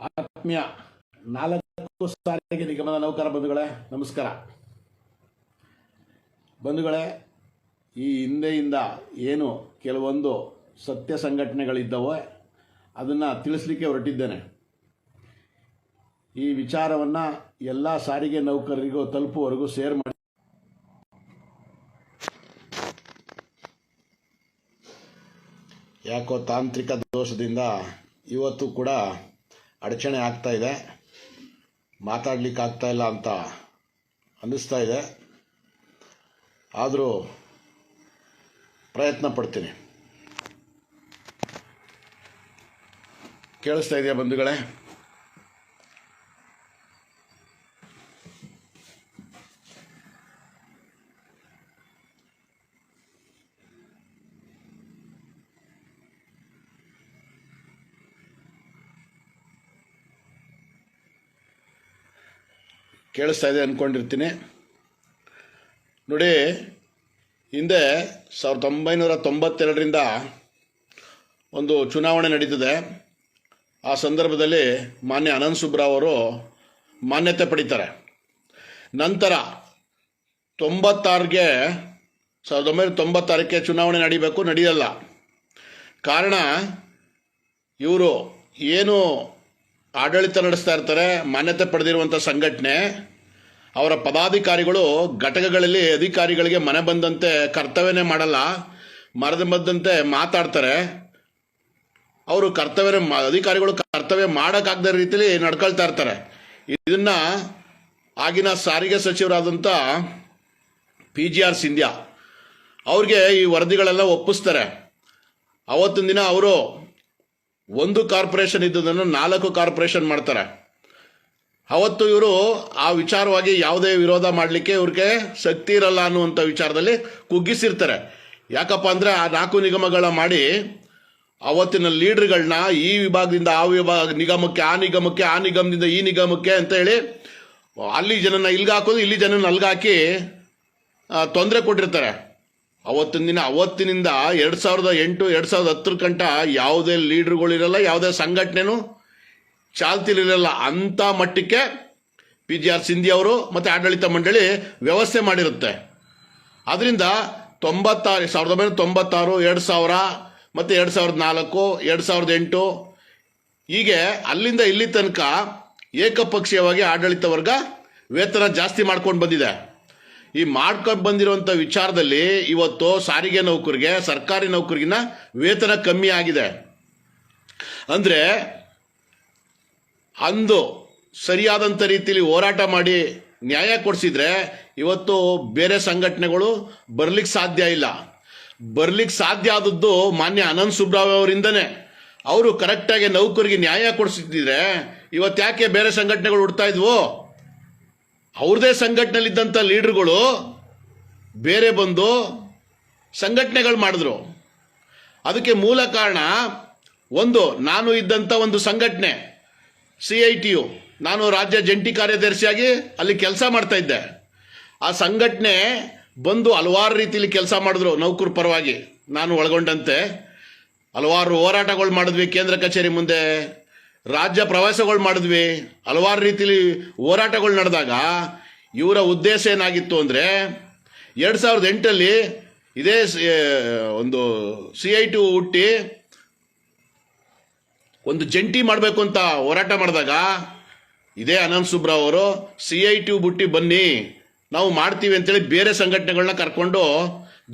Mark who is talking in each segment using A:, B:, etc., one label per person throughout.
A: ಆತ್ಮೀಯ ನಾಲ್ಕು ಸಾರಿಗೆ ನಿಗಮದ ನೌಕರ ಬಂಧುಗಳೇ, ನಮಸ್ಕಾರ. ಬಂಧುಗಳೇ, ಈ ಹಿಂದೆಯಿಂದ ಏನು ಕೆಲವೊಂದು ಸತ್ಯ ಸಂಘಟನೆಗಳಿದ್ದವೋ, ಅದನ್ನು ತಿಳಿಸ್ಲಿಕ್ಕೆ ಹೊರಟಿದ್ದೇನೆ. ಈ ವಿಚಾರವನ್ನು ಎಲ್ಲ ಸಾರಿಗೆ ನೌಕರರಿಗೂ ತಲುಪುವವರೆಗೂ ಶೇರ್ ಮಾಡಿ. ಯಾಕೋ ತಾಂತ್ರಿಕ ದೋಷದಿಂದ ಇವತ್ತು ಕೂಡ ಅಡಚಣೆ ಆಗ್ತಾ ಇದೆ. ಮಾತಾಡ್ಲಿಕ್ಕೆ ಆಗ್ತಾ ಇಲ್ಲ ಅಂತ ಅನ್ನಿಸ್ತಾ ಇದೆ. ಆದರೂ ಪ್ರಯತ್ನ ಪಡ್ತೀನಿ. ಕೇಳಿಸ್ತಾ ಇದೆಯಾ ಬಂಧುಗಳೇ? ಕೇಳಿಸ್ತಾ ಇದೆ ಅಂದ್ಕೊಂಡಿರ್ತೀನಿ ನೋಡಿ, ಹಿಂದೆ ಸಾವಿರದ ಒಂಬೈನೂರ ತೊಂಬತ್ತೆರಡರಿಂದ ಒಂದು ಚುನಾವಣೆ ನಡೀತದೆ. ಆ ಸಂದರ್ಭದಲ್ಲಿ ಮಾನ್ಯ ಅನಂತ್ ಸುಬ್ರಾವ್ ಅವರು ಮಾನ್ಯತೆ ಪಡಿತಾರೆ. ನಂತರ ತೊಂಬತ್ತಾರಿಗೆ, ಸಾವಿರದ ಒಂಬೈನೂರ ತೊಂಬತ್ತಾರಕ್ಕೆ ಚುನಾವಣೆ ನಡೀಬೇಕು, ನಡೆಯಲ್ಲ. ಕಾರಣ, ಇವರು ಏನು ಆಡಳಿತ ನಡೆಸ್ತಾ ಇರ್ತಾರೆ, ಮಾನ್ಯತೆ ಪಡೆದಿರುವಂಥ ಸಂಘಟನೆ, ಅವರ ಪದಾಧಿಕಾರಿಗಳು ಘಟಕಗಳಲ್ಲಿ ಅಧಿಕಾರಿಗಳಿಗೆ ಮನೆ ಬಂದಂತೆ ಕರ್ತವ್ಯನೇ ಮಾಡಲ್ಲ, ಮರದ ಬಂದಂತೆ ಮಾತಾಡ್ತಾರೆ. ಅವರು ಕರ್ತವ್ಯ ಮ- ಅಧಿಕಾರಿಗಳು ಕರ್ತವ್ಯ ಮಾಡೋಕ್ಕಾಗದ ರೀತಿಯಲ್ಲಿ ನಡ್ಕೊಳ್ತಾ ಇರ್ತಾರೆ. ಇದನ್ನು ಆಗಿನ ಸಾರಿಗೆ ಸಚಿವರಾದಂಥ ಪಿ ಜಿ ಆರ್ ಸಿಂಧ್ಯಾ ಅವ್ರಿಗೆ ಈ ವರದಿಗಳೆಲ್ಲ ಒಪ್ಪಿಸ್ತಾರೆ. ಅವತ್ತಿನ ದಿನ ಅವರು ಒಂದು ಕಾರ್ಪೊರೇಷನ್ ಇದ್ದುದನ್ನು ನಾಲ್ಕು ಕಾರ್ಪೊರೇಷನ್ ಮಾಡ್ತಾರೆ. ಅವತ್ತು ಇವರು ಆ ವಿಚಾರವಾಗಿ ಯಾವುದೇ ವಿರೋಧ ಮಾಡಲಿಕ್ಕೆ ಇವ್ರಿಗೆ ಶಕ್ತಿ ಇರಲ್ಲ ಅನ್ನುವಂಥ ವಿಚಾರದಲ್ಲಿ ಕುಗ್ಗಿಸಿರ್ತಾರೆ. ಯಾಕಪ್ಪ ಅಂದರೆ ಆ ನಾಲ್ಕು ನಿಗಮಗಳ ಮಾಡಿ ಅವತ್ತಿನ ಲೀಡ್ರ್ಗಳನ್ನ ಈ ವಿಭಾಗದಿಂದ ಆ ವಿಭಾಗ ನಿಗಮಕ್ಕೆ, ಆ ನಿಗಮಕ್ಕೆ, ಆ ನಿಗಮದಿಂದ ಈ ನಿಗಮಕ್ಕೆ ಅಂತ ಹೇಳಿ ಅಲ್ಲಿ ಜನನ ಇಲ್ಲಿಗೆ ಹಾಕೋದು ಇಲ್ಲಿ ಜನನ ಅಲ್ಗಾಕಿ ತೊಂದರೆ ಕೊಟ್ಟಿರ್ತಾರೆ. ಅವತ್ತಿನ ದಿನ, ಅವತ್ತಿನಿಂದ ಎರಡು ಸಾವಿರದ ಎಂಟು, ಎರಡು ಸಾವಿರದ ಹತ್ತರ ಕಂಟ ಯಾವುದೇ ಲೀಡ್ರುಗಳಿರಲ್ಲ, ಯಾವುದೇ ಸಂಘಟನೆನೂ ಚಾಲ್ತಿಲಿರಲ್ಲ. ಅಂಥ ಮಟ್ಟಕ್ಕೆ ಪಿ ಜಿ ಆರ್ ಸಿಂಧಿ ಅವರು ಮತ್ತು ಆಡಳಿತ ಮಂಡಳಿ ವ್ಯವಸ್ಥೆ ಮಾಡಿರುತ್ತೆ. ಅದರಿಂದ ತೊಂಬತ್ತಾರು ಸಾವಿರದ ಒಂಬೈನೂರ ತೊಂಬತ್ತಾರು, ಎರಡು ಸಾವಿರ ಮತ್ತು ಎರಡು ಸಾವಿರದ ನಾಲ್ಕು, ಎರಡು ಸಾವಿರದ ಎಂಟು, ಹೀಗೆ ಅಲ್ಲಿಂದ ಇಲ್ಲಿ ತನಕ ಏಕಪಕ್ಷೀಯವಾಗಿ ಆಡಳಿತ ವರ್ಗ ವೇತನ ಜಾಸ್ತಿ ಮಾಡ್ಕೊಂಡು ಬಂದಿದೆ. ಈ ಮಾಡ್ಕೊಂಡು ಬಂದಿರುವಂಥ ವಿಚಾರದಲ್ಲಿ ಇವತ್ತು ಸಾರಿಗೆ ನೌಕರಿಗೆ, ಸರ್ಕಾರಿ ನೌಕರಿಗಿನ ವೇತನ ಕಮ್ಮಿ ಆಗಿದೆ. ಅಂದರೆ ಅಂದು ಸರಿಯಾದಂಥ ರೀತಿಯಲ್ಲಿ ಹೋರಾಟ ಮಾಡಿ ನ್ಯಾಯ ಕೊಡಿಸಿದ್ರೆ ಇವತ್ತು ಬೇರೆ ಸಂಘಟನೆಗಳು ಬರ್ಲಿಕ್ಕೆ ಸಾಧ್ಯ ಇಲ್ಲ. ಬರ್ಲಿಕ್ಕೆ ಸಾಧ್ಯ ಆದದ್ದು ಮಾನ್ಯ ಅನಂತ್ ಸುಬ್ರಾವ್ ಅವರಿಂದನೇ. ಅವರು ಕರೆಕ್ಟಾಗಿ ನೌಕರಿಗೆ ನ್ಯಾಯ ಕೊಡಿಸಿದ್ರೆ ಇವತ್ತು ಯಾಕೆ ಬೇರೆ ಸಂಘಟನೆಗಳು ಹುಡ್ತಾ ಇದ್ವು? ಅವ್ರದೇ ಸಂಘಟನೆಯಲ್ಲಿದ್ದಂಥ ಲೀಡರ್ಗಳು ಬೇರೆ ಬಂದು ಸಂಘಟನೆಗಳು ಮಾಡಿದ್ರು. ಅದಕ್ಕೆ ಮೂಲ ಕಾರಣ ಒಂದು, ನಾನು ಇದ್ದಂಥ ಒಂದು ಸಂಘಟನೆ, ಸಿ ಐ ಟಿ ಯು, ನಾನು ರಾಜ್ಯ ಜಂಟಿ ಕಾರ್ಯದರ್ಶಿಯಾಗಿ ಅಲ್ಲಿ ಕೆಲಸ ಮಾಡ್ತಾ ಇದ್ದೆ. ಆ ಸಂಘಟನೆ ಬಂದು ಹಲವಾರು ರೀತಿಯಲ್ಲಿ ಕೆಲಸ ಮಾಡಿದ್ರು ನೌಕರ ಪರವಾಗಿ. ನಾನು ಒಳಗೊಂಡಂತೆ. ಹಲವಾರು ಹೋರಾಟಗಳು ಮಾಡಿದ್ವಿ ಕೇಂದ್ರ ಕಚೇರಿ ಮುಂದೆ. ರಾಜ್ಯ ಪ್ರವಾಸಗಳು ಮಾಡಿದ್ವಿ. ಹಲವಾರು ರೀತಿಲಿ ಹೋರಾಟಗಳು ನಡೆದಾಗ ಇವರ ಉದ್ದೇಶ ಏನಾಗಿತ್ತು ಅಂದರೆ ಎರಡು ಸಾವಿರದ ಎಂಟಲ್ಲಿ ಇದೇ ಒಂದು ಸಿ ಐ ಟಿ ಹುಟ್ಟಿ ಒಂದು ಜಂಟಿ ಮಾಡಬೇಕು ಅಂತ ಹೋರಾಟ ಮಾಡಿದಾಗ ಇದೇ ಅನಂತ್ ಸುಬ್ರಾವ್ ಅವರು ಸಿ ಐ ಟಿ ಬಿಟ್ಟು ಬನ್ನಿ, ನಾವು ಮಾಡ್ತೀವಿ ಅಂತೇಳಿ ಬೇರೆ ಸಂಘಟನೆಗಳನ್ನ ಕರ್ಕೊಂಡು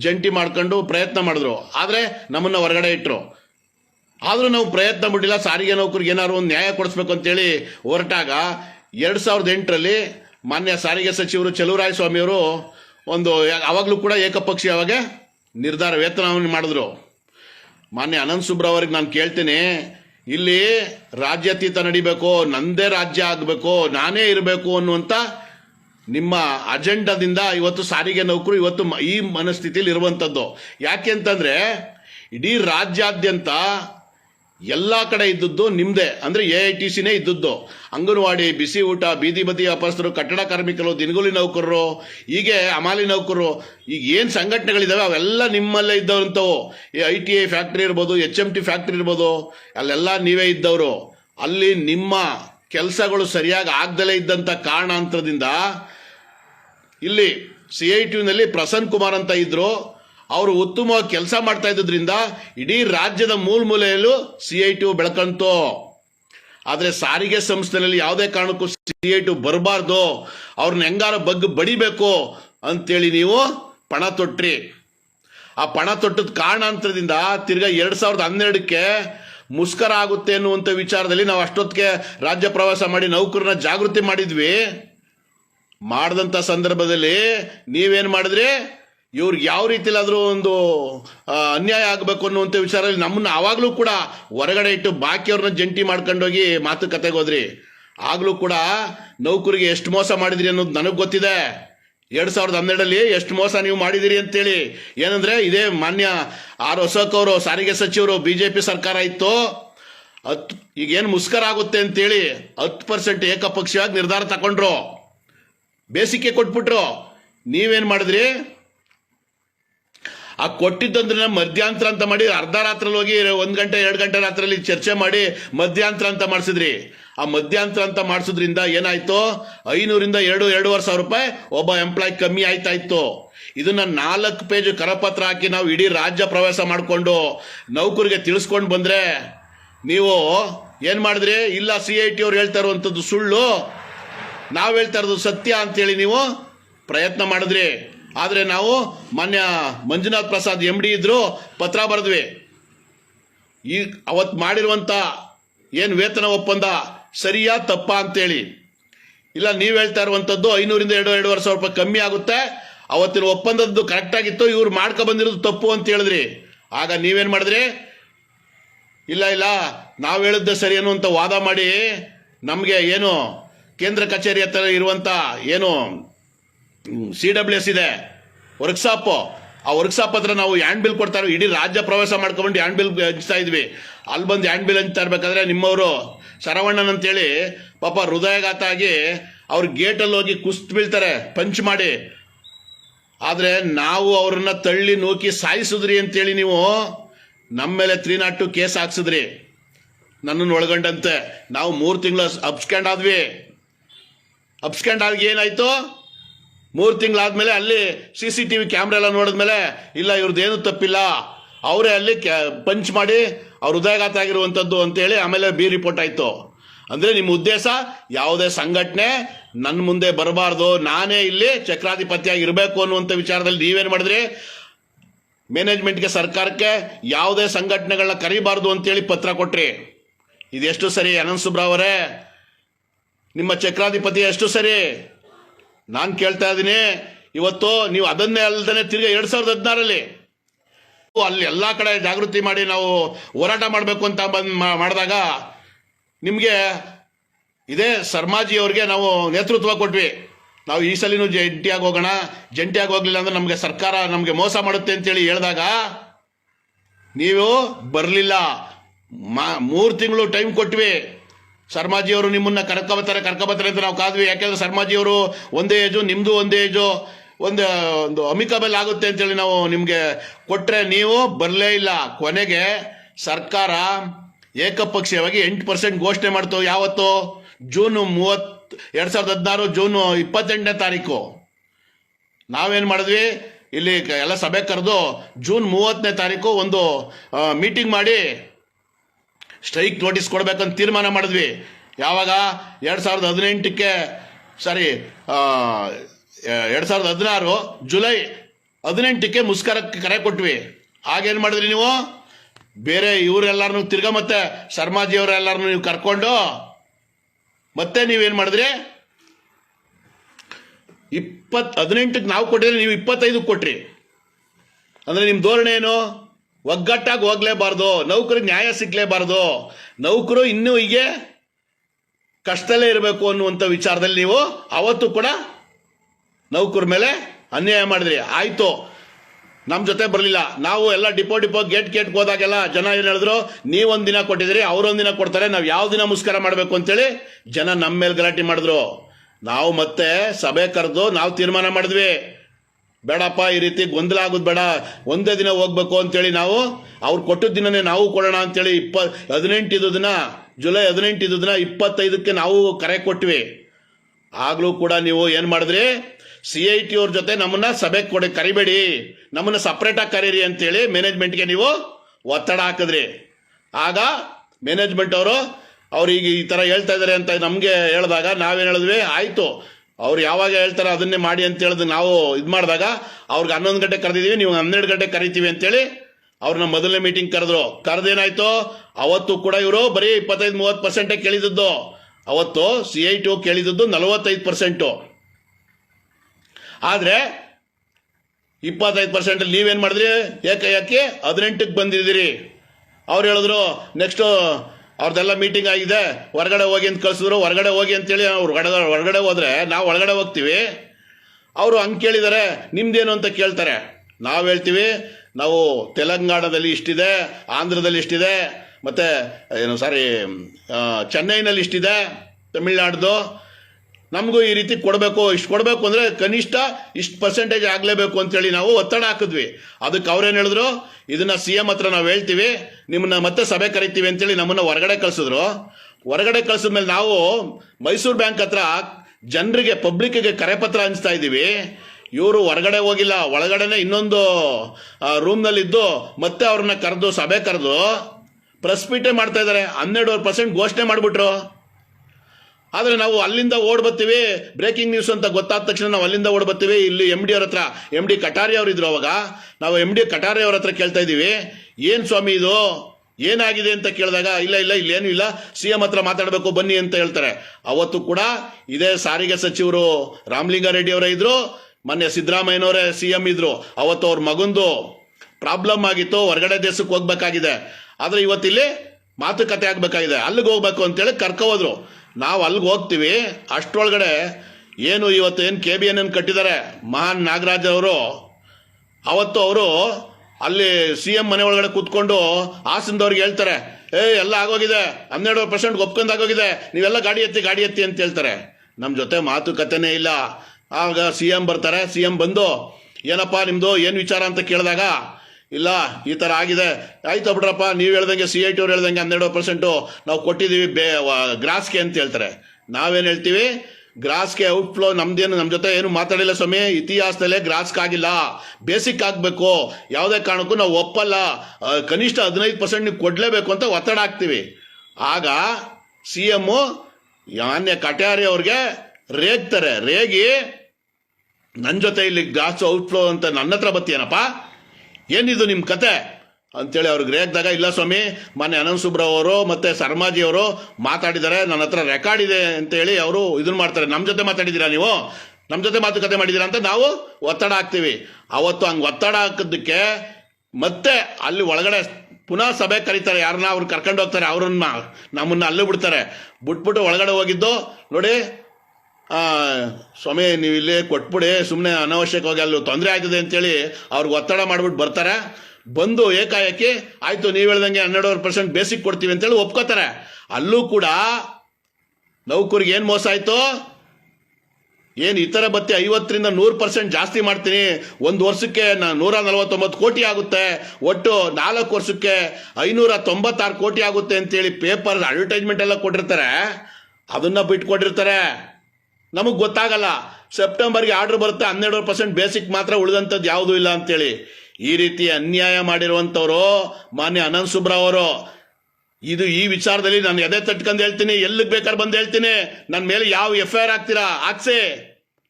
A: ಜಂಟಿ ಮಾಡ್ಕೊಂಡು ಪ್ರಯತ್ನ ಮಾಡಿದ್ರು. ಆದರೆ ನಮ್ಮನ್ನು ಹೊರಗಡೆ ಇಟ್ಟರು ಆದರೂ ನಾವು ಪ್ರಯತ್ನ ಬಿಟ್ಟಿಲ್ಲ ಸಾರಿಗೆ ನೌಕರಿಗೆ ಏನಾದ್ರು ಒಂದು ನ್ಯಾಯ ಕೊಡಿಸ್ಬೇಕು ಅಂತೇಳಿ ಹೊರಟಾಗ ಎರಡು ಸಾವಿರದ ಎಂಟರಲ್ಲಿ ಮಾನ್ಯ ಸಾರಿಗೆ ಸಚಿವರು ಚಲುವರಾಯ ಸ್ವಾಮಿಯವರು ಒಂದು ಅವಾಗಲೂ ಕೂಡ ಏಕಪಕ್ಷೀಯವಾಗಿ ನಿರ್ಧಾರ ವೇತನವನ್ನು ಮಾಡಿದ್ರು. ಮಾನ್ಯ ಅನಂತ್ ಸುಬ್ರ ಅವ್ರಿಗೆ ನಾನು ಕೇಳ್ತೀನಿ, ಇಲ್ಲಿ ರಾಜ್ಯಾತೀತ ನಡಿಬೇಕು, ನಂದೇ ರಾಜ್ಯ ಆಗಬೇಕು, ನಾನೇ ಇರಬೇಕು ಅನ್ನುವಂಥ ನಿಮ್ಮ ಅಜೆಂಡಾದಿಂದ ಇವತ್ತು ಸಾರಿಗೆ ನೌಕರು ಇವತ್ತು ಈ ಮನಸ್ಥಿತಿಯಲ್ಲಿ ಇರುವಂಥದ್ದು ಯಾಕೆ ಅಂತಂದ್ರೆ, ಇಡೀ ರಾಜ್ಯಾದ್ಯಂತ ಎಲ್ಲ ಕಡೆ ಇದ್ದದ್ದು ನಿಮ್ಮದೇ ಅಂದರೆ ಎ ಐ ಟಿ ಸಿನೇ ಇದ್ದದ್ದು. ಅಂಗನವಾಡಿ, ಬಿಸಿ ಊಟ, ಬೀದಿ ಬದಿ ಅಪಸ್ಥರು ಕಟ್ಟಡ ಕಾರ್ಮಿಕರು, ದಿನಗೂಲಿ ನೌಕರರು, ಹೀಗೆ ಅಮಾಲಿ ನೌಕರರು, ಈಗ ಏನು ಸಂಘಟನೆಗಳಿದ್ದಾವೆ ಅವೆಲ್ಲ ನಿಮ್ಮಲ್ಲೇ ಇದ್ದವಂಥವು ಈ ಐ ಟಿ ಐ ಫ್ಯಾಕ್ಟ್ರಿ ಇರ್ಬೋದು, ಎಚ್ ಎಂ ಟಿ ಫ್ಯಾಕ್ಟ್ರಿ ಇರ್ಬೋದು, ಅಲ್ಲೆಲ್ಲ ನೀವೇ ಇದ್ದವರು. ಅಲ್ಲಿ ನಿಮ್ಮ ಕೆಲಸಗಳು ಸರಿಯಾಗಿ ಆಗ್ದಲೇ ಇದ್ದಂಥ ಕಾರಣಾಂತರದಿಂದ ಇಲ್ಲಿ ಸಿ ಐ ಟಿನಲ್ಲಿ ಪ್ರಸನ್ನ ಕುಮಾರ್ ಅಂತ ಇದ್ರು. ಅವರು ಉತ್ತಮವಾಗಿ ಕೆಲಸ ಮಾಡ್ತಾ ಇದ್ದುದ್ರಿಂದ ಇಡೀ ರಾಜ್ಯದ ಮೂಲ ಮೂಲೆಯಲ್ಲೂ ಸಿ ಐ ಟಿ ಬೆಳ್ಕಂತು. ಆದರೆ ಸಾರಿಗೆ ಸಂಸ್ಥೆಯಲ್ಲಿ ಯಾವುದೇ ಕಾರಣಕ್ಕೂ ಸಿ ಐ ಟಿ ಬರಬಾರ್ದು. ಅವ್ರನ್ನ ಹೆಂಗಾರ ಬಗ್ಗೆ ಬಡಿಬೇಕು ಅಂತೇಳಿ ನೀವು ಪಣ ತೊಟ್ರಿ. ಆ ಪಣ ತೊಟ್ಟದ ಕಾರಣಾಂತರದಿಂದ ತಿರ್ಗಾ ಎರಡು ಸಾವಿರದ ಹನ್ನೆರಡಕ್ಕೆ ಮುಷ್ಕರ ಆಗುತ್ತೆ ಅನ್ನುವಂಥ ವಿಚಾರದಲ್ಲಿ ನಾವು ಅಷ್ಟೊತ್ತಿಗೆ ರಾಜ್ಯ ಪ್ರವಾಸ ಮಾಡಿ ನೌಕರನ್ನ ಜಾಗೃತಿ ಮಾಡಿದ್ವಿ. ಮಾಡಿದಂಥ ಸಂದರ್ಭದಲ್ಲಿ ನೀವೇನು ಮಾಡಿದ್ರಿ? ಇವ್ರಿಗೆ ಯಾವ ರೀತಿಲಾದರೂ ಒಂದು ಅನ್ಯಾಯ ಆಗಬೇಕು ಅನ್ನುವಂಥ ವಿಚಾರದಲ್ಲಿ ನಮ್ಮನ್ನು ಆವಾಗಲೂ ಕೂಡ ಹೊರಗಡೆ ಇಟ್ಟು ಬಾಕಿಯವ್ರನ್ನ ಜಂಟಿ ಮಾಡ್ಕೊಂಡೋಗಿ ಮಾತುಕತೆಗೆ ಹೋದ್ರಿ. ಆಗಲೂ ಕೂಡ ನೌಕರಿಗೆ ಎಷ್ಟು ಮೋಸ ಮಾಡಿದ್ರಿ ಅನ್ನೋದು ನನಗೆ ಗೊತ್ತಿದೆ. ಎರಡು ಸಾವಿರದ ಹನ್ನೆರಡರಲ್ಲಿ ಎಷ್ಟು ಮೋಸ ನೀವು ಮಾಡಿದಿರಿ ಅಂತೇಳಿ. ಏನಂದರೆ ಇದೇ ಮಾನ್ಯ ಆರ್ ಅಶೋಕ್ ಅವರು, ಸಾರಿಗೆ ಸಚಿವರು ಬಿ ಜೆ ಪಿ ಸರ್ಕಾರ ಇತ್ತು. ಹತ್ತು ಈಗೇನು ಮುಸ್ಕರ ಆಗುತ್ತೆ ಅಂತೇಳಿ ಹತ್ತು ಪರ್ಸೆಂಟ್ ಏಕಪಕ್ಷೀಯವಾಗಿ ನಿರ್ಧಾರ ತಗೊಂಡ್ರು. ಬೇಸಿಗೆ ಕೊಟ್ಬಿಟ್ರು. ನೀವೇನು ಮಾಡಿದ್ರಿ? ಆ ಕೊಟ್ಟಿದ್ದಂದ್ರೆ ಮಧ್ಯಾಂತರ ಅಂತ ಮಾಡಿ ಅರ್ಧ ರಾತ್ರಲ್ಲಿ ಹೋಗಿ ಒಂದ್ ಗಂಟೆ, ಎರಡು ಗಂಟೆ ರಾತ್ರಿಯಲ್ಲಿ ಚರ್ಚೆ ಮಾಡಿ ಮಧ್ಯಾಂತರ ಅಂತ ಮಾಡಿಸಿದ್ರಿ. ಆ ಮಧ್ಯಾಂತರ ಅಂತ ಮಾಡಿಸೋದ್ರಿಂದ ಏನಾಯ್ತು? ಐನೂರಿಂದ ಎರಡು, ಎರಡೂವರೆ ಸಾವಿರ ರೂಪಾಯಿ ಒಬ್ಬ ಎಂಪ್ಲಾಯ್ ಕಮ್ಮಿ ಆಯ್ತಾ ಇತ್ತು ಇದನ್ನ ನಾಲ್ಕು ಪೇಜ್ ಕರಪತ್ರ ಹಾಕಿ ನಾವು ಇಡೀ ರಾಜ್ಯ ಪ್ರವಾಸ ಮಾಡಿಕೊಂಡು ನೌಕರಿಗೆ ತಿಳಿಸ್ಕೊಂಡು ಬಂದ್ರೆ ನೀವು ಏನ್ ಮಾಡಿದ್ರಿ? ಇಲ್ಲ ಸಿ ಐ ಟಿ ಅವ್ರು ಹೇಳ್ತಾ ಇರುವಂಥದ್ದು ಸುಳ್ಳು. ನಾವು ಹೇಳ್ತಾ ಇರೋದು ಸತ್ಯ ಅಂತೇಳಿ ನೀವು ಪ್ರಯತ್ನ ಮಾಡಿದ್ರಿ. ಆದರೆ ನಾವು ಮಾನ್ಯ ಮಂಜುನಾಥ್ ಪ್ರಸಾದ್ ಎಂ ಡಿ ಇದ್ರು ಪತ್ರ ಬರೆದ್ವಿ. ಈ ಅವತ್ತು ಮಾಡಿರುವಂಥ ಏನು ವೇತನ ಒಪ್ಪಂದ ಸರಿಯಾ ತಪ್ಪಾ ಅಂತೇಳಿ. ಇಲ್ಲ, ನೀವು ಹೇಳ್ತಾ ಇರುವಂಥದ್ದು ಐನೂರಿಂದ ಎರಡು, ಎರಡೂವರೆ ಸಾವಿರ ರೂಪಾಯಿ ಕಮ್ಮಿ ಆಗುತ್ತೆ. ಅವತ್ತಿನ ಒಪ್ಪಂದದ್ದು ಕರೆಕ್ಟ್ ಆಗಿತ್ತು, ಇವ್ರು ಮಾಡ್ಕೊ ಬಂದಿರೋದು ತಪ್ಪು ಅಂತ ಹೇಳಿದ್ರಿ. ಆಗ ನೀವೇನು ಮಾಡಿದ್ರಿ? ಇಲ್ಲ ಇಲ್ಲ, ನಾವು ಹೇಳಿದ್ದೆ ಸರಿ ಅನ್ನುವಂಥ ವಾದ ಮಾಡಿ ನಮಗೆ ಏನು ಕೇಂದ್ರ ಕಚೇರಿ ಹತ್ರ ಇರುವಂಥ ಏನು ಸಿ ಡಬ್ಲ್ಯೂ ಎಸ್ ಇದೆ. ವರ್ಕ್ಶಾಪ್ ಆ ವರ್ಕ್ಶಾಪ್ ಹತ್ರ ನಾವು ಹ್ಯಾಂಡ್ ಬಿಲ್ ಕೊಡ್ತಾರೆ ಇಡೀ ರಾಜ್ಯ ಪ್ರವಾಸ ಮಾಡ್ಕೊಂಡು ಹ್ಯಾಂಡ್ ಬಿಲ್ ಹಂಚ್ತಾ ಇದ್ವಿ. ಅಲ್ಲಿ ಬಂದು ಹ್ಯಾಂಡ್ ಬಿಲ್ ಹಂಚ್ತಾ ಇರ್ಬೇಕಾದ್ರೆ ನಿಮ್ಮವರು ಶರವಣ್ಣನ್ ಅಂತೇಳಿ ಪಾಪ ಹೃದಯಘಾತ ಆಗಿ ಅವ್ರ ಗೇಟಲ್ಲಿ ಹೋಗಿ ಕುಸ್ತ್ ಬೀಳ್ತಾರೆ. ಪಂಚ್ ಮಾಡಿ. ಆದರೆ ನಾವು ಅವ್ರನ್ನ ತಳ್ಳಿ ನೂಕಿ ಸಾಯಿಸಿದ್ರಿ ಅಂತೇಳಿ ನೀವು ನಮ್ಮ ಮೇಲೆ ತ್ರೀ ನಾಟ್ ಟು ಕೇಸ್ ಹಾಕ್ಸಿದ್ರಿ. ನನ್ನನ್ನು ಒಳಗೊಂಡಂತೆ. ನಾವು ಮೂರು ತಿಂಗಳು ಅಬ್ಸ್ಕ್ಯಾಂಡ್ ಆದ್ವಿ. ಅಪ್ಸ್ಕ್ಯಾಂಡ್ ಆಗಿ ಏನಾಯ್ತು? ಮೂರು ತಿಂಗಳಾದ್ಮೇಲೆ ಅಲ್ಲಿ C C T V camera ಎಲ್ಲ ನೋಡಿದ್ಮೇಲೆ, ಇಲ್ಲ, ಇವ್ರದ್ದೇನು ತಪ್ಪಿಲ್ಲ. ಅವರೇ ಅಲ್ಲಿ ಕ್ಯಾ, ಪಂಚ್ ಮಾಡಿ ಅವ್ರ ಹೃದಯಘಾತ ಆಗಿರುವಂಥದ್ದು ಅಂತೇಳಿ ಆಮೇಲೆ ಬಿ ರಿಪೋರ್ಟ್ ಆಯಿತು. ಅಂದರೆ ನಿಮ್ಮ ಉದ್ದೇಶ ಯಾವುದೇ ಸಂಘಟನೆ ನನ್ನ ಮುಂದೆ ಬರಬಾರ್ದು, ನಾನೇ ಇಲ್ಲಿ ಚಕ್ರಾಧಿಪತಿಯಾಗಿ ಇರಬೇಕು ಅನ್ನುವಂಥ ವಿಚಾರದಲ್ಲಿ ನೀವೇನು ಮಾಡಿದ್ರಿ? ಮ್ಯಾನೇಜ್ಮೆಂಟ್ಗೆ, ಸರ್ಕಾರಕ್ಕೆ ಯಾವುದೇ ಸಂಘಟನೆಗಳನ್ನ ಕರಿಬಾರ್ದು ಅಂತೇಳಿ ಪತ್ರ ಕೊಟ್ರಿ. ಇದೆಷ್ಟು ಸರಿ ಅನಂತ ಸುಬ್ರಾವರೇ? ನಿಮ್ಮ ಚಕ್ರಾಧಿಪತಿ ಎಷ್ಟು ಸರಿ? ನಾನು ಕೇಳ್ತಾ ಇದ್ದೀನಿ, ಇವತ್ತು ನೀವು ಅದನ್ನೇ ಅಲ್ದೇ ತಿರ್ಗಿ ಎರಡು ಸಾವಿರದ ಹದಿನಾರಲ್ಲಿ. ಅಲ್ಲಿ ಎಲ್ಲ ಕಡೆ ಜಾಗೃತಿ ಮಾಡಿ ನಾವು ಹೋರಾಟ ಮಾಡಬೇಕು ಅಂತ ಬಂದು ಮಾಡಿದಾಗ ನಿಮಗೆ ಇದೇ ಸರ್ಮಾಜಿ ಅವ್ರಿಗೆ ನಾವು ನೇತೃತ್ವ ಕೊಟ್ವಿ. ನಾವು ಈ ಸಲಿನೂ ಜಂಟಿಯಾಗಿ ಹೋಗೋಣ ಜಂಟಿಯಾಗಿ ಹೋಗಲಿಲ್ಲ ಅಂದ್ರೆ ನಮಗೆ ಸರ್ಕಾರ ನಮಗೆ ಮೋಸ ಮಾಡುತ್ತೆ ಅಂತೇಳಿ ಹೇಳಿದಾಗ ನೀವು ಬರಲಿಲ್ಲ. ಮೂರು ತಿಂಗಳು ಟೈಮ್ ಕೊಟ್ವಿ. ಶರ್ಮಾಜಿ ಅವರು ನಿಮ್ಮನ್ನ ಕರ್ಕೊಬತ್ತಾರೆ ಕರ್ಕೊಬತ್ತಾರೆ ಅಂತ ನಾವು ಕಾದ್ವಿ. ಯಾಕೆಂದ್ರೆ ಶರ್ಮಾಜಿಯವರು ಒಂದೇ ಏಜು ನಿಮ್ಮದು ಒಂದೇ ಏಜು ಒಂದು ಒಂದು ಅಮಿಕಬಲ್ ಆಗುತ್ತೆ ಅಂತೇಳಿ ನಾವು ನಿಮಗೆ ಕೊಟ್ಟರೆ ನೀವು ಬರಲೇ ಇಲ್ಲ. ಕೊನೆಗೆ ಸರ್ಕಾರ ಏಕಪಕ್ಷೀಯವಾಗಿ ಎಂಟು ಪರ್ಸೆಂಟ್ ಘೋಷಣೆ ಮಾಡ್ತು. ಯಾವತ್ತು? ಜೂನ್ ಮೂವತ್ತು, ಎರಡು ಸಾವಿರದ ಹದಿನಾರು, ಜೂನ್ ಇಪ್ಪತ್ತೆಂಟನೇ ತಾರೀಕು. ನಾವೇನು ಮಾಡಿದ್ವಿ? ಇಲ್ಲಿ ಎಲ್ಲ ಸಭೆ ಕರೆದು ಜೂನ್ ಮೂವತ್ತನೇ ತಾರೀಕು ಒಂದು ಮೀಟಿಂಗ್ ಮಾಡಿ ಸ್ಟ್ರೈಕ್ ನೋಟಿಸ್ ಕೊಡಬೇಕಂತ ತೀರ್ಮಾನ ಮಾಡಿದ್ವಿ. ಯಾವಾಗ? ಎರಡು ಸಾವಿರದ ಹದಿನೆಂಟಕ್ಕೆ, ಸಾರಿ ಎರಡು ಸಾವಿರದ ಹದಿನಾರು, ಜುಲೈ ಹದಿನೆಂಟಕ್ಕೆ ಮುಸ್ಕರಕ್ಕೆ ಕರೆ ಕೊಟ್ವಿ. ಆಗೇನು ಮಾಡಿದ್ರಿ ನೀವು? ಬೇರೆ ಇವರೆಲ್ಲರನ್ನೂ ತಿರ್ಗ ಮತ್ತೆ ಶರ್ಮಾಜಿ ಅವರೆಲ್ಲರನ್ನು ನೀವು ಕರ್ಕೊಂಡು ಮತ್ತೆ ನೀವೇನು ಮಾಡಿದ್ರಿ? ಇಪ್ಪತ್ ಹದಿನೆಂಟಕ್ಕೆ ನಾವು ಕೊಟ್ಟಿದ್ರೆ ನೀವು ಇಪ್ಪತ್ತೈದು ಕೊಟ್ರಿ. ಅಂದರೆ ನಿಮ್ಮ ಧೋರಣೆ ಏನು? ಒಗ್ಗಟ್ಟಾಗಿ ಹೋಗ್ಲೇಬಾರ್ದು ನೌಕರಿಗೆ ನ್ಯಾಯ ಸಿಗ್ಲೇಬಾರ್ದು. ನೌಕರು ಇನ್ನೂ ಹೀಗೆ ಕಷ್ಟದಲ್ಲೇ ಇರಬೇಕು ಅನ್ನುವಂಥ ವಿಚಾರದಲ್ಲಿ ನೀವು ಅವತ್ತು ಕೂಡ ನೌಕರ ಮೇಲೆ ಅನ್ಯಾಯ ಮಾಡಿದ್ರಿ. ಆಯಿತು ನಮ್ಮ ಜೊತೆ ಬರಲಿಲ್ಲ. ನಾವು ಎಲ್ಲ ಡಿಪೋ ಡಿಪೋ ಗೇಟ್ ಗೇಟ್ಗೆ ಹೋದಾಗೆಲ್ಲ ಜನ ಏನು ಹೇಳಿದ್ರು, ನೀವೊಂದು ದಿನ ಕೊಟ್ಟಿದ್ದೀರಿ ದಿನ ಕೊಡ್ತಾರೆ, ನಾವು ಯಾವ ದಿನ ಮುಸ್ಕಾರ ಮಾಡಬೇಕು ಅಂತೇಳಿ ಜನ ನಮ್ಮ ಮೇಲೆ ಗಲಾಟೆ ಮಾಡಿದ್ರು. ನಾವು ಮತ್ತೆ ಸಭೆ ಕರೆದು ನಾವು ತೀರ್ಮಾನ ಮಾಡಿದ್ವಿ. ಬೇಡಪ್ಪ, ಈ ರೀತಿ ಗೊಂದಲ ಆಗೋದು ಬೇಡ. ಒಂದೇ ದಿನ ಹೋಗ್ಬೇಕು ಅಂತೇಳಿ ನಾವು, ಅವ್ರು ಕೊಟ್ಟಿದ್ದ ದಿನನೇ ನಾವು ಕೊಡೋಣ ಅಂತೇಳಿ ಇಪ್ಪ, ಹದಿನೆಂಟಿದು ದಿನ, ಜುಲೈ ಹದಿನೆಂಟು ದಿನ ಇಪ್ಪತ್ತೈದಕ್ಕೆ ನಾವು ಕರೆ ಕೊಟ್ವಿ. ಆಗಲೂ ಕೂಡ ನೀವು ಏನು ಮಾಡಿದ್ರಿ? ಸಿ ಐ ಟಿ ಅವ್ರ ಜೊತೆ ನಮ್ಮನ್ನ ಸಭೆಗೆ ಕೊಡಿ, ಕರಿಬೇಡಿ. ನಮ್ಮನ್ನ ಸಪ್ರೇಟಾಗಿ ಕರೀರಿ ಅಂತೇಳಿ ಮ್ಯಾನೇಜ್ಮೆಂಟ್ಗೆ ನೀವು ಒತ್ತಡ ಹಾಕಿದ್ರಿ. ಆಗ ಮ್ಯಾನೇಜ್ಮೆಂಟ್ ಅವರು ಅವ್ರು ಈಗ ಈ ಥರ ಹೇಳ್ತಾ ಇದ್ದಾರೆ ಅಂತ ನಮಗೆ ಹೇಳಿದಾಗ ನಾವೇನು ಹೇಳಿದ್ವಿ? ಆಯಿತು. ಅವ್ರು ಯಾವಾಗ ಹೇಳ್ತಾರೆ ಅದನ್ನೇ ಮಾಡಿ ಅಂತ ಹೇಳಿದ್ ನಾವು ಇದು ಮಾಡಿದಾಗ ಅವ್ರಿಗೆ ಹನ್ನೊಂದು ಗಂಟೆ ಕರೆದಿದ್ದೀವಿ ನೀವು ಹನ್ನೆರಡು ಗಂಟೆ ಕರಿತೀವಿ ಅಂತೇಳಿ ಅವ್ರನ್ನ ಮೊದಲನೇ ಮೀಟಿಂಗ್ ಕರೆದ್ರು. ಕರೆದೇನಾಯ್ತು? ಅವತ್ತು ಕೂಡ ಇವರು ಬರೀ ಇಪ್ಪತ್ತೈದು, ಮೂವತ್ತು ಪರ್ಸೆಂಟೇ ಕೇಳಿದದ್ದು. ಅವತ್ತು ಸಿ ಐ ಟು ಕೇಳಿದದ್ದು ನಲವತ್ತೈದು ಪರ್ಸೆಂಟು ಆದರೆ ಇಪ್ಪತ್ತೈದು ಪರ್ಸೆಂಟ್ ನೀವೇನು ಮಾಡಿದ್ರಿ? ಏಕೆ ಯಾಕೆ ಹದಿನೆಂಟಕ್ಕೆ ಬಂದಿದ್ದೀರಿ. ಅವ್ರು ಹೇಳಿದ್ರು ನೆಕ್ಸ್ಟು ಅವ್ರದ್ದೆಲ್ಲ ಮೀಟಿಂಗ್ ಆಗಿದೆ. ಹೊರಗಡೆ ಹೋಗಿ ಅಂತ ಕಳಿಸಿದ್ರು. ಹೊರಗಡೆ ಹೋಗಿ ಅಂತೇಳಿ ಅವ್ರು ಹೊರಗಡೆ ಹೊರಗಡೆ ಹೋದರೆ ನಾವು ಒಳಗಡೆ ಹೋಗ್ತೀವಿ. ಅವರು ಹಂಗೆ ಕೇಳಿದ್ದಾರೆ ನಿಮ್ದೇನು ಅಂತ ಕೇಳ್ತಾರೆ. ನಾವು ಹೇಳ್ತೀವಿ, ನಾವು ತೆಲಂಗಾಣದಲ್ಲಿ ಇಷ್ಟಿದೆ, ಆಂಧ್ರದಲ್ಲಿ ಇಷ್ಟಿದೆ, ಮತ್ತು, ಏನು ಸಾರಿ ಚೆನ್ನೈನಲ್ಲಿ ಇಷ್ಟಿದೆ, ತಮಿಳ್ನಾಡ್ದು. ನಮಗೂ ಈ ರೀತಿ ಕೊಡಬೇಕು, ಇಷ್ಟು ಕೊಡಬೇಕು ಅಂದರೆ ಕನಿಷ್ಠ ಇಷ್ಟು ಪರ್ಸೆಂಟೇಜ್ ಆಗಲೇಬೇಕು ಅಂತೇಳಿ ನಾವು ಒತ್ತಡ ಹಾಕಿದ್ವಿ. ಅದಕ್ಕೆ ಅವ್ರೇನು ಹೇಳಿದ್ರು, ಇದನ್ನು ಸಿ ಎಂ ಹತ್ರ ನಾವು ಹೇಳ್ತೀವಿ ನಿಮ್ಮನ್ನ ಮತ್ತೆ ಸಭೆ ಕರಿತೀವಿ ಅಂತೇಳಿ ನಮ್ಮನ್ನು ಹೊರಗಡೆ ಕಳಿಸಿದ್ರು. ಹೊರಗಡೆ ಕಳಿಸಿದ್ಮೇಲೆ ನಾವು ಮೈಸೂರು ಬ್ಯಾಂಕ್ ಹತ್ರ ಜನರಿಗೆ ಪಬ್ಲಿಕ್ಗೆ ಕರೆಪತ್ರ ಹಂಚ್ತಾ ಇದ್ದೀವಿ. ಇವರು ಹೊರಗಡೆ ಹೋಗಿಲ್ಲ, ಒಳಗಡೆನೆ ಇನ್ನೊಂದು ರೂಮ್ನಲ್ಲಿದ್ದು ಮತ್ತೆ ಅವ್ರನ್ನ ಕರೆದು ಸಭೆ ಕರೆದು ಪ್ರೆಸ್ ಮೀಟೇ ಮಾಡ್ತಾ ಇದ್ದಾರೆ ಹನ್ನೆರಡು ಪರ್ಸೆಂಟ್ ಘೋಷಣೆ ಮಾಡಿಬಿಟ್ರು. ಆದರೆ ನಾವು ಅಲ್ಲಿಂದ ಓಡ್ ಬರ್ತೀವಿ ಬ್ರೇಕಿಂಗ್ ನ್ಯೂಸ್ ಅಂತ ಗೊತ್ತಾದ ತಕ್ಷಣ ನಾವು ಅಲ್ಲಿಂದ ಓಡ್ ಬರ್ತೀವಿ ಇಲ್ಲಿ ಎಂ ಡಿ ಅವ್ರ ಹತ್ರ ಎಂ ಡಿ ಕಟಾರಿ ಅವರು ಇದ್ರು ಅವಾಗ. ನಾವು ಎಂ ಡಿ ಕಟಾರಿ ಅವ್ರ ಹತ್ರ ಕೇಳ್ತಾ ಇದ್ದೀವಿ. ಏನು ಸ್ವಾಮಿ ಇದು? ಏನಾಗಿದೆ ಅಂತ ಕೇಳಿದಾಗ, ಇಲ್ಲ ಇಲ್ಲ ಇಲ್ಲೇನು ಇಲ್ಲ. ಸಿ ಎಂ ಹತ್ರ ಮಾತಾಡಬೇಕು, ಬನ್ನಿ ಅಂತ ಹೇಳ್ತಾರೆ. ಅವತ್ತು ಕೂಡ ಇದೇ ಸಾರಿಗೆ ಸಚಿವರು ರಾಮಲಿಂಗಾರೆಡ್ಡಿ ಅವರೇ ಇದ್ರು. ಮೊನ್ನೆ ಸಿದ್ದರಾಮಯ್ಯನವರೇ ಸಿ ಎಂ ಇದ್ರು. ಅವತ್ತು ಅವ್ರ ಮಗಂದು ಪ್ರಾಬ್ಲಮ್ ಆಗಿತ್ತು. ಹೊರಗಡೆ ದೇಶಕ್ಕೆ ಹೋಗ್ಬೇಕಾಗಿದೆ. ಆದರೆ ಇವತ್ತಿಲ್ಲಿ ಮಾತುಕತೆ ಆಗಬೇಕಾಗಿದೆ. ಅಲ್ಲಿಗೆ ಹೋಗ್ಬೇಕು ಅಂತೇಳಿ ಕರ್ಕೊ ಹೋದ್ರು. ನಾವು ಅಲ್ಲಿಗೆ ಹೋಗ್ತೀವಿ. ಅಷ್ಟೊಳಗಡೆ ಏನು ಇವತ್ತು ಏನು ಕೆ ಬಿ ಎನ್ ಎನ್ ಕಟ್ಟಿದ್ದಾರೆ ಮಹಾನ್ ನಾಗರಾಜ್ ಅವರು. ಅವತ್ತು ಅವರು ಅಲ್ಲಿ ಸಿ ಎಂ ಮನೆ ಒಳಗಡೆ ಕೂತ್ಕೊಂಡು ಹಾಸನದವ್ರಿಗೆ ಹೇಳ್ತಾರೆ, ಏ, ಎಲ್ಲ ಆಗೋಗಿದೆ. ಹನ್ನೆರಡು ಪರ್ಸೆಂಟ್ ಒಪ್ಕೊಂಡಾಗೋಗಿದೆ ನೀವೆಲ್ಲ ಗಾಡಿ ಎತ್ತಿ ಗಾಡಿ ಎತ್ತಿ ಅಂತ ಹೇಳ್ತಾರೆ. ನಮ್ಮ ಜೊತೆ ಮಾತುಕತೆನೇ ಇಲ್ಲ. ಆಗ ಸಿ ಎಂ ಬರ್ತಾರೆ. ಸಿ ಎಂ ಬಂದು, ಏನಪ್ಪ ನಿಮ್ಮದು ಏನು ವಿಚಾರ? ಅಂತ ಕೇಳಿದಾಗ ಇಲ್ಲ, ಈ ಥರ ಆಗಿದೆ. ಆಯ್ತು ಬಿಡ್ರಪ್ಪ, ನೀವು ಹೇಳ್ದಂಗೆ ಸಿ ಐ ಟಿ ಅವ್ರು ಹೇಳ್ದಂಗೆ ಹನ್ನೆರಡು ಪರ್ಸೆಂಟು ನಾವು ಕೊಟ್ಟಿದ್ದೀವಿ ಬೇ ಗ್ರಾಸ್ಗೆ ಅಂತ ಹೇಳ್ತಾರೆ. ನಾವೇನು ಹೇಳ್ತೀವಿ? ಗ್ರಾಸ್ಗೆ ಔಟ್ಫ್ಲೋ ನಮ್ದೇನು ನಮ್ಮ ಜೊತೆ ಏನು ಮಾತಾಡಿಲ್ಲ ಸ್ವಾಮಿ, ಇತಿಹಾಸದಲ್ಲೇ ಆಗಿಲ್ಲ. ಬೇಸಿಕ್ ಆಗಬೇಕು. ಯಾವುದೇ ಕಾರಣಕ್ಕೂ ನಾವು ಒಪ್ಪಲ್ಲ. ಕನಿಷ್ಠ ಹದಿನೈದು ಪರ್ಸೆಂಟ್ ನೀವು ಕೊಡಲೇಬೇಕು ಅಂತ ಒತ್ತಡ ಹಾಕ್ತೀವಿ. ಆಗ ಸಿ ಎಮ್ಮು ಯಾನ್ಯ ಕಟ್ಯಾರಿ ಅವ್ರಿಗೆ ರೇಗ್ತಾರೆ. ರೇಗಿ ನನ್ನ ಜೊತೆ ಇಲ್ಲಿ ಗ್ರಾಸ್ ಔಟ್ಫ್ಲೋ ಅಂತ ನನ್ನ ಹತ್ರ ಬತ್ತೀಯನಪ್ಪ? ಏನಿದು ನಿಮ್ಮ ಕತೆ? ಅಂತೇಳಿ ಅವ್ರಿಗೆ ರೇಗ್ದಾಗ ಇಲ್ಲ ಸ್ವಾಮಿ ಮೊನ್ನೆ ಅನಂತ್ ಸುಬ್ರಾವ್ ಅವರು ಮತ್ತು ಶರ್ಮಾಜಿಯವರು ಮಾತಾಡಿದ್ದಾರೆ, ನನ್ನ ಹತ್ರ ರೆಕಾರ್ಡ್ ಇದೆ ಅಂತೇಳಿ ಅವರು ಇದನ್ನು ಮಾಡ್ತಾರೆ. ನಮ್ಮ ಜೊತೆ ಮಾತಾಡಿದ್ದೀರಾ ನೀವು? ನಮ್ಮ ಜೊತೆ ಮಾತುಕತೆ ಮಾಡಿದ್ದೀರಾ ಅಂತ ನಾವು ಒತ್ತಡ ಹಾಕ್ತೀವಿ. ಅವತ್ತು ಹಂಗೆ ಒತ್ತಡ ಹಾಕಿದ್ದಕ್ಕೆ ಮತ್ತೆ ಅಲ್ಲಿ ಒಳಗಡೆ ಪುನಃ ಸಭೆ ಕರೀತಾರೆ. ಯಾರನ್ನ ಅವ್ರು ಕರ್ಕೊಂಡು ಹೋಗ್ತಾರೆ, ಅವ್ರನ್ನ ನಮ್ಮನ್ನ ಅಲ್ಲೂ ಬಿಡ್ತಾರೆ. ಬಿಟ್ಬಿಟ್ಟು ಒಳಗಡೆ ಹೋಗಿದ್ದು ನೋಡಿ ಸ್ವಾಮಿ, ನೀವು ಇಲ್ಲೇ ಕೊಟ್ಬಿಡಿ ಸುಮ್ಮನೆ ಅನಾವಶ್ಯಕವಾಗಿ ಅಲ್ಲಿ ತೊಂದರೆ ಆಗ್ತದೆ ಅಂತೇಳಿ ಅವ್ರಿಗೆ ಒತ್ತಡ ಮಾಡಿಬಿಟ್ಟು ಬರ್ತಾರೆ. ಬಂದು ಏಕಾಏಕಿ, ಆಯಿತು, ನೀವು ಹೇಳ್ದಂಗೆ ಹನ್ನೆರಡುವರೆ ಪರ್ಸೆಂಟ್ ಬೇಸಿಕ್ ಕೊಡ್ತೀವಿ ಅಂತೇಳಿ ಒಪ್ಕೋತಾರೆ. ಅಲ್ಲೂ ಕೂಡ ನೌಕರಿಗೆ ಏನು ಮೋಸ ಆಯಿತು? ಏನು ಇತರ ಬತ್ತಿ ಐವತ್ತರಿಂದ ನೂರು ಪರ್ಸೆಂಟ್ ಜಾಸ್ತಿ ಮಾಡ್ತೀನಿ. ಒಂದು ವರ್ಷಕ್ಕೆ ನಾ- ನೂರ ನಲವತ್ತೊಂಬತ್ತು ಕೋಟಿ ಆಗುತ್ತೆ. ಒಟ್ಟು ನಾಲ್ಕು ವರ್ಷಕ್ಕೆ ಐನೂರ ತೊಂಬತ್ತಾರು ಕೋಟಿ ಆಗುತ್ತೆ ಅಂತೇಳಿ ಪೇಪರ್ ಅಡ್ವರ್ಟೈಸ್ಮೆಂಟ್ ಎಲ್ಲ ಕೊಟ್ಟಿರ್ತಾರೆ. ಅದನ್ನ ಬಿಟ್ಕೊಟ್ಟಿರ್ತಾರೆ. ನಮಗೆ ಗೊತ್ತಾಗಲ್ಲ. ಸೆಪ್ಟೆಂಬರ್ಗೆ ಆರ್ಡರ್ ಬರುತ್ತೆ, ಹನ್ನೆರಡು ಪರ್ಸೆಂಟ್ ಬೇಸಿಕ್ ಮಾತ್ರ ಉಳಿದಂಥದ್ದು ಯಾವುದೂ ಇಲ್ಲ ಅಂತೇಳಿ. ಈ ರೀತಿ ಅನ್ಯಾಯ ಮಾಡಿರುವಂಥವರು ಮಾನ್ಯ ಅನಂತ್ ಸುಬ್ರಾವ್ ಅವರು. ಇದು ಈ ವಿಚಾರದಲ್ಲಿ ನಾನು ಎದೆ ತಟ್ಕೊಂಡು ಹೇಳ್ತೀನಿ, ಎಲ್ಲಿಗೆ ಬೇಕಾದ್ರೆ ಬಂದು ಹೇಳ್ತೀನಿ. ನನ್ನ ಮೇಲೆ ಯಾವ ಎಫ್ ಐ ಆರ್ ಹಾಕ್ತೀರಾ? ಹಾಕ್ಸೆ.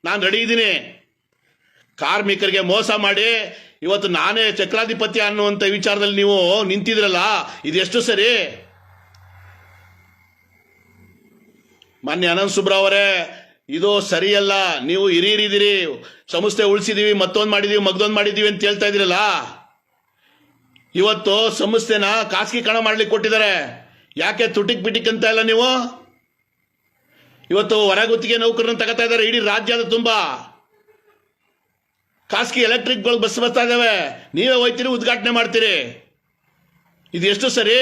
A: ನಾನು ರೆಡಿ ಇದ್ದೀನಿ. ಕಾರ್ಮಿಕರಿಗೆ ಮೋಸ ಮಾಡಿ, ಇವತ್ತು ನಾನೇ ಚಕ್ರಾಧಿಪತಿ ಅನ್ನುವಂಥ ವಿಚಾರದಲ್ಲಿ ನೀವು ನಿಂತಿದ್ರಲ್ಲ ಎಷ್ಟು ಸರಿ? ಮಾನ್ಯ ಅನಂತ್ ಸುಬ್ರಾವ್ ಅವರೇ ಇದು ಸರಿಯಲ್ಲ, ನೀವು ಹಿರಿಯರಿದ್ದೀರಿ ಸಂಸ್ಥೆ ಉಳಿಸಿದೀವಿ, ಮತ್ತೊಂದು ಮಾಡಿದೀವಿ, ಮಗದೊಂದು ಮಾಡಿದೀವಿ ಅಂತ ಹೇಳ್ತಾ ಇದ್ರಲ್ಲ? ಇವತ್ತು ಸಂಸ್ಥೆನ ಖಾಸಗೀಕರಣ ಮಾಡ್ಲಿಕ್ಕೆ ಕೊಟ್ಟಿದ್ದಾರೆ. ಯಾಕೆ ತುಟಿಕ್ ಬಿಟಿಕ್ ಅಂತ ಇಲ್ಲ ನೀವು? ಇವತ್ತು ಹೊರಗುತ್ತಿಗೆ ನೌಕರನ್ನ ತಗೋತಾ ಇದ್ದಾರೆ, ಇಡೀ ರಾಜ್ಯದ ತುಂಬಾ. ಖಾಸಗಿ ಎಲೆಕ್ಟ್ರಿಕ್ಗಳು ಬಸ್ ಬರ್ತಾ ಇದಾವೆ. ನೀವೇ ಹೋಯ್ತೀರಿ, ಉದ್ಘಾಟನೆ ಮಾಡ್ತೀರಿ. ಇದು ಎಷ್ಟು ಸರಿ?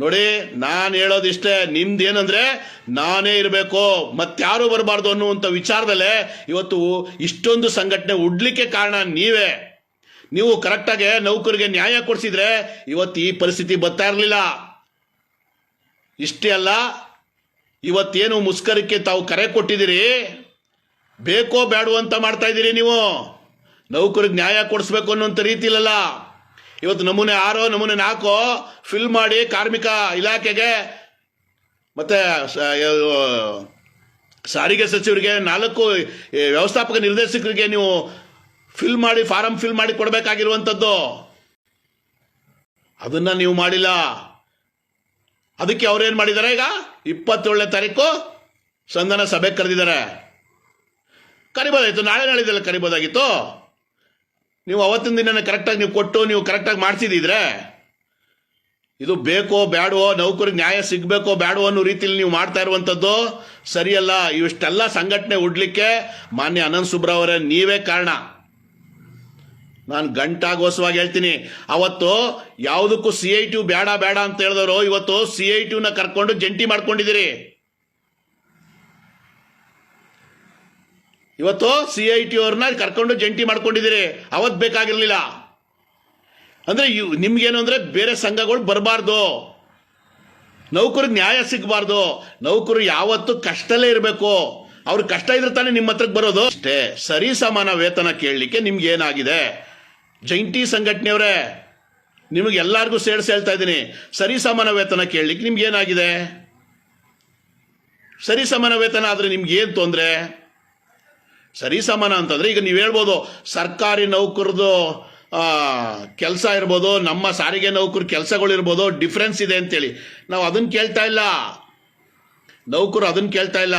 A: ನೋಡಿ, ನಾನು ಹೇಳೋದಿಷ್ಟೇ ನಿಮ್ದು ಏನಂದ್ರೆ ನಾನೇ ಇರಬೇಕು ಮತ್ತಾರು ಬರಬಾರ್ದು ಅನ್ನುವಂಥ ವಿಚಾರದಲ್ಲೇ ಇವತ್ತು ಇಷ್ಟೊಂದು ಸಂಘಟನೆ ಉಡ್ಲಿಕ್ಕೆ ಕಾರಣ ನೀವೇ. ನೀವು ಕರೆಕ್ಟಾಗಿ ನೌಕರಿಗೆ ನ್ಯಾಯ ಕೊಡಿಸಿದ್ರೆ ಇವತ್ತು ಈ ಪರಿಸ್ಥಿತಿ ಬರ್ತಾ ಇರಲಿಲ್ಲ. ಇಷ್ಟೇ ಅಲ್ಲ, ಇವತ್ತೇನು ಮುಷ್ಕರಕ್ಕೆ ತಾವು ಕರೆ ಕೊಟ್ಟಿದ್ದೀರಿ? ಬೇಕೋ ಬೇಡವೋ ಅಂತ ಮಾಡ್ತಾ ಇದ್ದೀರಿ ನೀವು. ನೌಕರಿಗೆ ನ್ಯಾಯ ಕೊಡಿಸ್ಬೇಕು ಅನ್ನೋಂಥ ರೀತಿಲಲ್ಲ. ಇವತ್ತು ನಮೂನೆ ಆರೋ, ನಮೂನೆ ನಾಲ್ಕು ಫಿಲ್ ಮಾಡಿ ಕಾರ್ಮಿಕ ಇಲಾಖೆಗೆ, ಮತ್ತು ಸಾರಿಗೆ ಸಚಿವರಿಗೆ, ನಾಲ್ಕು ವ್ಯವಸ್ಥಾಪಕ ನಿರ್ದೇಶಕರಿಗೆ ನೀವು ಫಿಲ್ ಮಾಡಿ, ಫಾರಂ ಫಿಲ್ ಮಾಡಿ ಕೊಡಬೇಕಾಗಿರುವಂಥದ್ದು. ಅದನ್ನ ನೀವು ಮಾಡಿಲ್ಲ. ಅದಕ್ಕೆ ಅವ್ರೇನು ಮಾಡಿದ್ದಾರೆ ಈಗ? ಇಪ್ಪತ್ತೇಳನೇ ತಾರೀಕು ಸಂಧಾನ ಸಭೆ ಕರೆದಿದ್ದಾರೆ. ಕರಿಬೋದಾಗಿತ್ತು ನಾಳೆ ನಾಳಿದ್ದೆಲ್ಲ ಕರಿಬೋದಾಗಿತ್ತು. ನೀವು ಅವತ್ತಿನ ದಿನ ಕರೆಕ್ಟಾಗಿ ನೀವು ಕೊಟ್ಟು, ನೀವು ಕರೆಕ್ಟಾಗಿ ಮಾಡಿಸಿದಿದ್ರೆ, ಇದು ಬೇಕೋ ಬೇಡವೋ ನೌಕರಿಗೆ ನ್ಯಾಯ ಸಿಗಬೇಕೋ ಬೇಡವೋ ಅನ್ನೋ ರೀತಿಯಲ್ಲಿ ನೀವು ಮಾಡ್ತಾ ಇರುವಂಥದ್ದು ಸರಿಯಲ್ಲ. ಇವಿಷ್ಟೆಲ್ಲ ಸಂಘಟನೆ ಉಡ್ಲಿಕ್ಕೆ ಮಾನ್ಯ ಅನಂತ್ ಸುಬ್ರಾವರೇ ನೀವೇ ಕಾರಣ. ನಾನು ಗಂಟಾಗೋಸವಾಗಿ ಹೇಳ್ತೀನಿ. ಅವತ್ತು ಯಾವುದಕ್ಕೂ ಸಿ ಐ ಟಿ ಬೇಡ ಬೇಡ ಅಂತ ಹೇಳಿದವರು ಇವತ್ತು ಸಿ ಐ ಟಿನ ಕರ್ಕೊಂಡು ಜಂಟಿ ಮಾಡ್ಕೊಂಡಿದ್ದೀರಿ. ಇವತ್ತು ಸಿ ಐ ಟಿ ಅವ್ರನ್ನ ಕರ್ಕೊಂಡು ಜಂಟಿ ಮಾಡ್ಕೊಂಡಿದ್ದೀರಿ. ಅವತ್ತು ಬೇಕಾಗಿರಲಿಲ್ಲ. ಅಂದ್ರೆ ಇವ್ ನಿಮ್ಗೇನು ಅಂದ್ರೆ ಬೇರೆ ಸಂಘಗಳು ಬರಬಾರ್ದು. ನೌಕರು ನ್ಯಾಯ ಸಿಗಬಾರ್ದು. ನೌಕರು ಯಾವತ್ತು ಕಷ್ಟಲ್ಲೇ ಇರಬೇಕು. ಅವ್ರ ಕಷ್ಟ ಇದ್ರೆ ತಾನೇ ನಿಮ್ಮ ಹತ್ರಕ್ಕೆ ಬರೋದು. ಅಷ್ಟೇ, ಸರಿ ಸಮಾನ ವೇತನ ಕೇಳಲಿಕ್ಕೆ ನಿಮ್ಗೆ ಏನಾಗಿದೆ ಜಂಟಿ ಸಂಘಟನೆಯವರೇ, ನಿಮಗೆ ಎಲ್ಲರಿಗೂ ಸೇರಿಸಿ ಹೇಳ್ತಾ ಇದ್ದೀನಿ. ಸರಿ ಸಮಾನ ವೇತನ ಕೇಳಲಿಕ್ಕೆ ನಿಮ್ಗೆ ಏನಾಗಿದೆ ಸರಿ ಸಮಾನ ವೇತನ ಆದರೆ ನಿಮ್ಗೆ ಏನು ತೊಂದರೆ? ಸರಿ ಸಮಾನ ಅಂತಂದ್ರೆ ಈಗ ನೀವು ಹೇಳ್ಬೋದು, ಸರ್ಕಾರಿ ನೌಕರದು ಕೆಲಸ ಇರ್ಬೋದು, ನಮ್ಮ ಸಾರಿಗೆ ನೌಕರ ಕೆಲಸಗಳು ಇರ್ಬೋದು ಡಿಫ್ರೆನ್ಸ್ ಇದೆ ಅಂತೇಳಿ. ನಾವು ಅದನ್ನ ಕೇಳ್ತಾ ಇಲ್ಲ. ನೌಕರು ಅದನ್ನ ಕೇಳ್ತಾ ಇಲ್ಲ.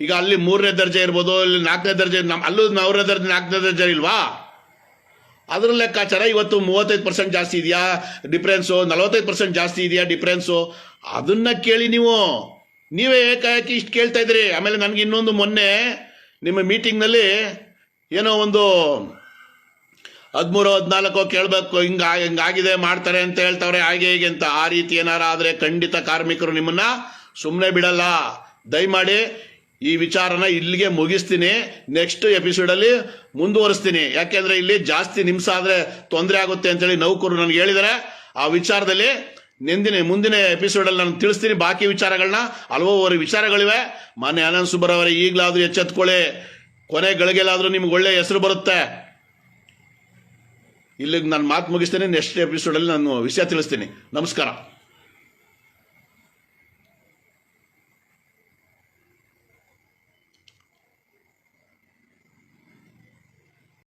A: ಈಗ ಅಲ್ಲಿ ಮೂರನೇ ದರ್ಜೆ ಇರ್ಬೋದು, ಇಲ್ಲಿ ನಾಲ್ಕನೇ ದರ್ಜೆ ನಮ್ಮ ಅಲ್ಲೂ ಮೂರನೇ ದರ್ಜೆ, ನಾಲ್ಕನೇ ದರ್ಜೆ ಇಲ್ವಾ? ಅದ್ರ ಲೆಕ್ಕಾಚಾರ ಇವತ್ತು ಮೂವತ್ತೈದು ಪರ್ಸೆಂಟ್ ಜಾಸ್ತಿ ಇದೆಯಾ? ಡಿಫ್ರೆನ್ಸು ನಲವತ್ತೈದು ಪರ್ಸೆಂಟ್ ಜಾಸ್ತಿ ಇದೆಯಾ? ಡಿಫ್ರೆನ್ಸು ಅದನ್ನ ಕೇಳಿ ನೀವು. ನೀವೇ ಏಕಾಏಕಿ ಇಷ್ಟು ಕೇಳ್ತಾ ಇದ್ರಿ ಆಮೇಲೆ ನನಗೆ ಇನ್ನೊಂದು ಮೊನ್ನೆ ನಿಮ್ಮ ಮೀಟಿಂಗ್ನಲ್ಲಿ ಏನೋ ಒಂದು ಹದಿಮೂರು, ಹದಿನಾಲ್ಕು ಕೇಳಬೇಕು, ಹಿಂಗ ಹಿಂಗಾಗಿದೆ ಮಾಡ್ತಾರೆ ಅಂತ ಹೇಳ್ತಾವ್ರೆ, ಹಾಗೆ ಹೀಗೆ ಅಂತ. ಆ ರೀತಿ ಏನಾರ ಆದರೆ ಖಂಡಿತ ಕಾರ್ಮಿಕರು ನಿಮ್ಮನ್ನ ಸುಮ್ಮನೆ ಬಿಡಲ್ಲ. ದಯಮಾಡಿ ಈ ವಿಚಾರನ ಇಲ್ಲಿಗೆ ಮುಗಿಸ್ತೀನಿ. ನೆಕ್ಸ್ಟ್ ಎಪಿಸೋಡಲ್ಲಿ ಮುಂದುವರಿಸ್ತೀನಿ. ಯಾಕೆಂದ್ರೆ ಇಲ್ಲಿ ಜಾಸ್ತಿ ನಿಮಿಷ ಆದರೆ ತೊಂದರೆ ಆಗುತ್ತೆ ಅಂತೇಳಿ ನೌಕರು ನನಗೆ ಹೇಳಿದ್ದಾರೆ ಆ ವಿಚಾರದಲ್ಲಿ ನಿಂದಿನ, ಮುಂದಿನ ಎಪಿಸೋಡಲ್ಲಿ ನಾನು ತಿಳಿಸ್ತೀನಿ ಬಾಕಿ ವಿಚಾರಗಳನ್ನ ಹಲವಾರು ವಿಚಾರಗಳಿವೆ. ಮಾನ್ಯ ಆನಂದ್ ಸುಬ್ಬರವರೇ ಈಗಲಾದರೂ ಎಚ್ಚೆತ್ಕೊಳ್ಳಿ. ಕೊನೆ ಗಳಿಗೆಲಾದರೂ ನಿಮ್ಗೆ ಒಳ್ಳೆ ಹೆಸರು ಬರುತ್ತೆ. ಇಲ್ಲಿಗೆ ನಾನು ಮಾತು ಮುಗಿಸ್ತೀನಿ ನೆಕ್ಸ್ಟ್ ಎಪಿಸೋಡಲ್ಲಿ ನಾನು ವಿಷಯ ತಿಳಿಸ್ತೀನಿ. ನಮಸ್ಕಾರ.